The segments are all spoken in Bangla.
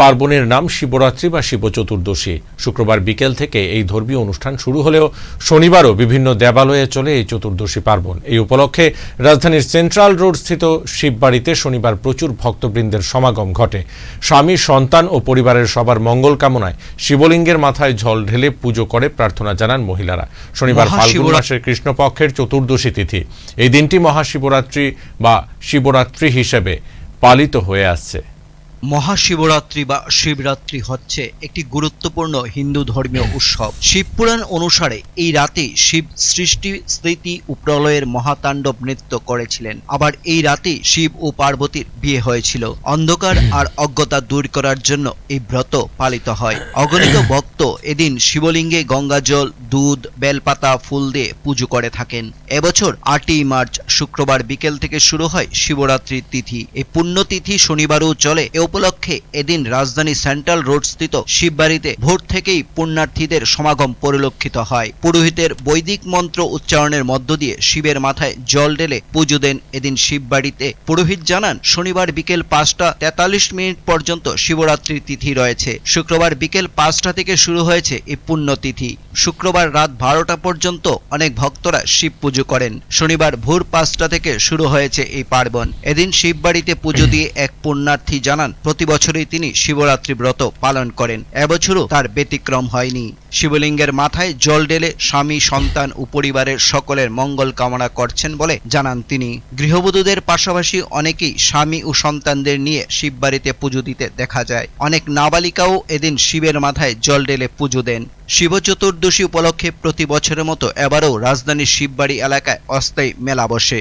পার্বণের নাম শিবরাত্রি বা শিব চতুর্দশী শুক্রবার বিকেল থেকে এই ধর্মীয় অনুষ্ঠান শুরু হলেও শনিবারও বিভিন্ন দেবালয়ে চলে এই চতুর্দশী পার্বণ। এই উপলক্ষে রাজধানীর সেন্ট্রাল রোড স্থিত শিববাড়িতে শনিবার প্রচুর ভক্তবৃন্দের সমাগম ঘটে। স্বামী সন্তান ও পরিবারের সবার মঙ্গল কামনায় শিবলিঙ্গের মাথায় জল ঢেলে পুজো করে প্রার্থনা জানান মহিলারা। শনিবার ফাল্গুন মাসের কৃষ্ণপক্ষের চতুর্দশী তিথি। এই দিনটি মহাশিবরাত্রি বা শিবরাত্রি হিসেবে পালিত হয়ে আসছে। মহাশিবরাত্রি বা শিবরাত্রি হচ্ছে একটি গুরুত্বপূর্ণ হিন্দু ধর্মীয় উৎসব। শিবপুরাণ অনুসারে এই রাতে শিব সৃষ্টি স্থিতি ও প্রলয়ের মহাতাণ্ডব নৃত্য করেছিলেন। আবার এই রাতে শিব ও পার্বতীর বিয়ে হয়েছিল। অন্ধকার আর অজ্ঞতা দূর করার জন্য এই ব্রত পালিত হয়। অগণিত ভক্ত এদিন শিবলিঙ্গে গঙ্গাজল দুধ, বেলপাতা, ফুল দিয়ে পুজো করে থাকেন। এবছর আটই মার্চ শুক্রবার বিকেল থেকে শুরু হয় শিবরাত্রির তিথি। এই পুণ্যতিথি শনিবারও চলে। এ উপলক্ষে এদিন রাজধানী সেন্ট্রাল রোড স্থিত শিববাড়িতে ভোর থেকেই পুণ্যার্থীদের সমাগম পরিলক্ষিত হয়। পুরোহিতের বৈদিক মন্ত্র উচ্চারণের মধ্য দিয়ে শিবের মাথায় জল ঢেলে পুজো দেন এদিন শিববাড়িতে। পুরোহিত জানান, শনিবার বিকেল পাঁচটা তেতাল্লিশ মিনিট পর্যন্ত শিবরাত্রির তিথি রয়েছে। শুক্রবার বিকেল পাঁচটা থেকে শুরু হয়েছে এই পুণ্যতিথি। শুক্রবার রাত বারোটা পর্যন্ত অনেক ভক্তরা শিব পুজো করেন। শনিবার ভোর পাঁচটা থেকে শুরু হয়েছে এই পার্বণ। এদিন শিববাড়িতে পুজো দিয়ে এক পুণ্যার্থী জানান প্রতি বছরই তিনি শিবরাত্রি ব্রত পালন করেন। এবছরও তার ব্যতিক্রম হয়নি। শিবলিঙ্গের মাথায় জল ঢেলে স্বামী সন্তান ও পরিবারের সকলের মঙ্গল কামনা করছেন বলে জানান তিনি। গৃহবধূদের পাশাপাশি অনেকেই স্বামী ও সন্তানদের নিয়ে শিববাড়িতে পুজো দিতে দেখা যায়। অনেক নাবালিকাও এদিন শিবের মাথায় জল ঢেলে পুজো দেন। শিব চতুর্দশী উপলক্ষে প্রতি বছরের মতো এবারও রাজধানীর শিববাড়ি এলাকায় অস্থায়ী মেলা বসে।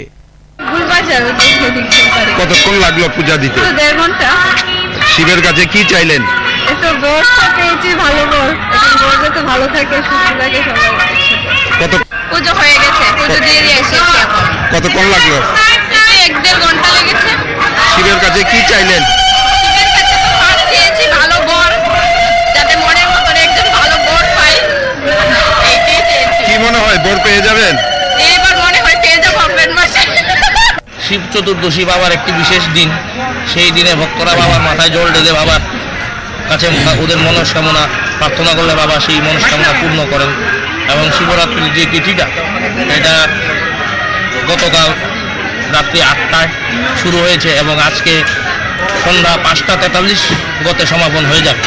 কতক্ষণ লাগল পূজা দিতে? দেড় ঘণ্টা। শিবের কাছে কি চাইলেন? একটু বর্ষা পেয়েছি ভালো এখন যাতে ভালো থাকে সুস্থ থাকে সবাই একসাথে কত পুজো হয়ে গেছে পুজো দিয়ে দিয়ে এসেছি এখন। কতক্ষণ লাগল? এক দেড় ঘণ্টা লেগেছে। শিবের কাছে কি চাইলেন? শিবের কাছে তো ফার্স্ট চেয়েছি ভালো বর যাতে মনের মতন একজন ভালো বর পাই। এইটাই চেয়েছি কি মনে হয় বোর পেয়ে যাবেন এবার মনে হয় পেয়ে যাব অপেন মাসে শিব চতুর্দশী বাবার একটি বিশেষ দিন। সেই দিনে ভক্তরা বাবার মাথায় জল ঢেলে বাবার কাছে ওদের মনস্কামনা প্রার্থনা করলে বাবা সেই মনস্কামনা পূর্ণ করেন। এবং শিবরাত্রির যে তিথিটা, এটা গতকাল রাত্রি আটটায় শুরু হয়েছে এবং আজকে সন্ধ্যা পাঁচটা তেতাল্লিশ গতে সমাপন হয়ে যাবে।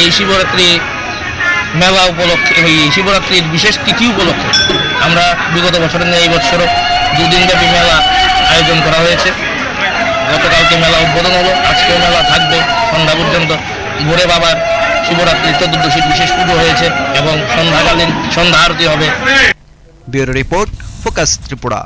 এই শিবরাত্রি মেলা উপলক্ষে, এই শিবরাত্রির বিশেষ তিথি উপলক্ষে আমরা বিগত বছরের নিয়ে এই বছরও দুদিনব্যাপী মেলা আয়োজন করা হয়েছে। গতকালকে মেলা উদ্বোধন হলো, আজকেও মেলা থাকবে সন্ধ্যা পর্যন্ত। ভোরে বাবার শিবরাত্রি চতুর্দশীর বিশেষ পুজো হয়েছে এবং সন্ধ্যাকালীন সন্ধ্যা আরতি হবে। Bureau report, focus Tripura.